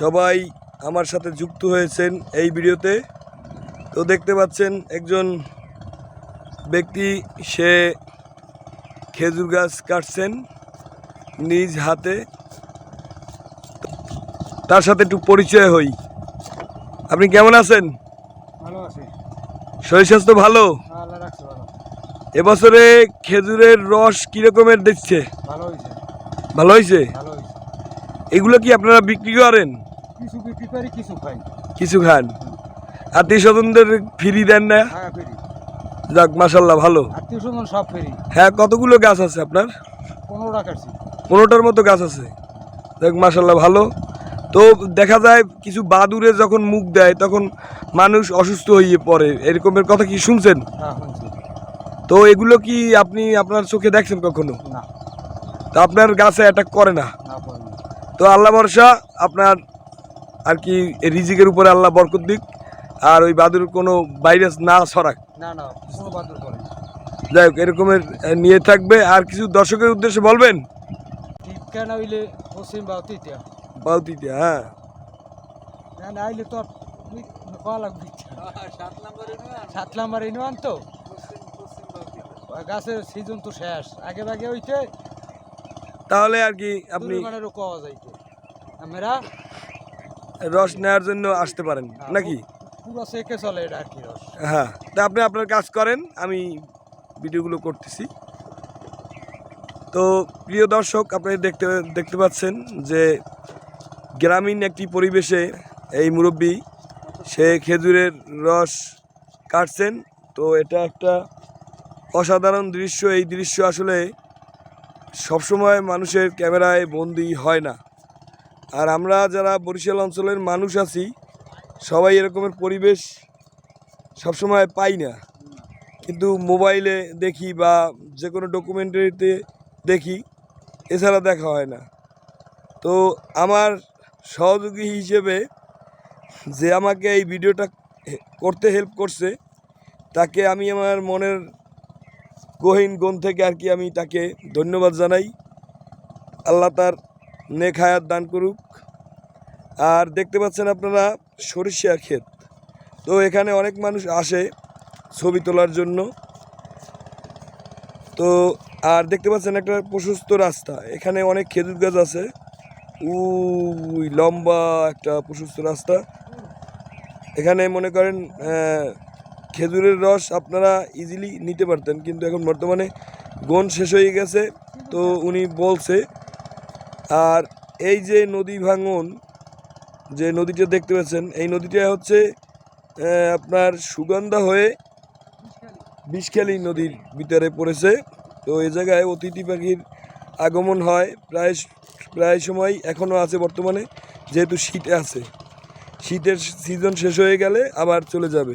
সবাই আমার সাথে যুক্ত হয়েছেন এই ভিডিওতে। তো দেখতে পাচ্ছেন একজন ব্যক্তি সে খেজুর গাছ কাটছেন নিজ হাতে। তার সাথে একটু পরিচয় হই। আপনি কেমন আছেন? শরীর স্বাস্থ্য ভালো? রাখছে ভালো। এবছরে খেজুরের রস কিরকমের দিচ্ছে? ভালো হয়েছে ভালো হয়েছে ভালো হয়েছে এগুলো কি আপনারা বিক্রি করেন? কিছু বিক্রি করি কিছু খাই। কিছু খান? আত্মীয় স্বজনদের ফ্রি দেন না? হ্যাঁ যাক মাসাল্লাহ ভালো। আত্মীয় স্বজন সব ফেরি। হ্যাঁ কতগুলো গাছ আছে আপনার? পনেরো টাকা কাটছি। পনেরোটার মতো গাছ আছে। যাক মাসাল্লাহ ভালো। তো দেখা যায় কিছু বাদুরে যখন মুখ দেয় তখন মানুষ অসুস্থ হয়ে পড়ে। এরকমের কথা কি শুনছেন? হ্যাঁ তো এগুলো কি আপনি আপনার চোখে দেখছেন কখনো? না। তো আপনার গাছে অ্যাটাক করে না। তো আল্লাহ ভরসা আপনার আর কি রিজিকের উপরে আল্লাহ বরকত দিক। আর ওই বাদুর কোনো ভাইরাস না ছড়াক। না না যাই হোক এরকমের নিয়ে থাকবে। আর কিছু দর্শকের উদ্দেশ্যে বলবেন? ঠিক কেন হইলে পশ্চিম হ্যাঁ। না না আইলে তো আর ওই কয়া লাগবে সাত নাম্বার তো। গাছের সিজন তো শেষ। আগে ভাগে হইতে তাহলে আর কি আপনি আমরা রস নেওয়ার জন্য আসতে পারেন নাকি? পুরো সেকে চলে এটা আর কি রস। হ্যাঁ তা আপনি আপনার কাজ করেন আমি ভিডিওগুলো করতেছি। তো প্রিয় দর্শক আপনি দেখতে দেখতে পাচ্ছেন যে গ্রামীণ একটি পরিবেশে এই মুরব্বী সে খেজুরের রস কাটছেন। তো এটা একটা অসাধারণ দৃশ্য এই দৃশ্য আসলে সবসময় মানুষের ক্যামেরায় বন্দি হয় না। আর আমরা যারা বরিশাল অঞ্চলের মানুষ আছি, সবাই এরকমের পরিবেশ সবসময় পাই না। কিন্তু মোবাইলে দেখি বা যে কোনো ডকুমেন্টারিতে দেখি, এছাড়া দেখা হয় না। তো আমার সহযোগী হিসেবে যে আমাকে এই ভিডিওটা করতে হেল্প করছে, তাকে আমি আমার মনের গহীন গুণ থেকে আর কি আমি তাকে ধন্যবাদ জানাই। আল্লাহ তার নেক হায়াত দান করুক। আর দেখতে পাচ্ছেন আপনারা সরিষা ক্ষেত। তো এখানে অনেক মানুষ আসে ছবি তোলার জন্য। তো আর দেখতে পাচ্ছেন একটা প্রশস্ত রাস্তা। এখানে অনেক খেজুর গাছ আছে। উই লম্বা একটা প্রশস্ত রাস্তা। এখানে মনে করেন খেজুরের রস আপনারা ইজিলি নিতে পারতেন, কিন্তু এখন বর্তমানে গন শেষ হয়ে গেছে, তো উনি বলছে, আর এই যে নদী ভাঙন, যে নদীটা দেখতে পাচ্ছেন, এই নদীটা হচ্ছে আপনার সুগন্ধা হয়ে বিষখালী নদীর ভিতরে পড়েছে, তো এই জায়গায় অতিথি পাখির আগমন হয়, প্রায় প্রায় সময় এখনও আছে বর্তমানে, যেহেতু শীত আছে। শীতের সিজন শেষ হয়ে গেলে আবার চলে যাবে।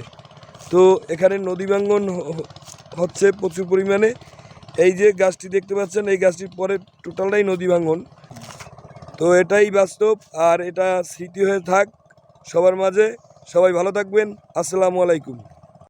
তো এখানে নদী ভাঙ্গন হচ্ছে প্রচুর পরিমাণে। এই যে গাছটি দেখতে পাচ্ছেন, এই গাছটির পরে টোটালটাই নদী ভাঙ্গন। তো এটাই বাস্তব, আর এটা স্মৃতি হয়ে থাক সবার মাঝে। সবাই ভালো থাকবেন। আসসালামু আলাইকুম।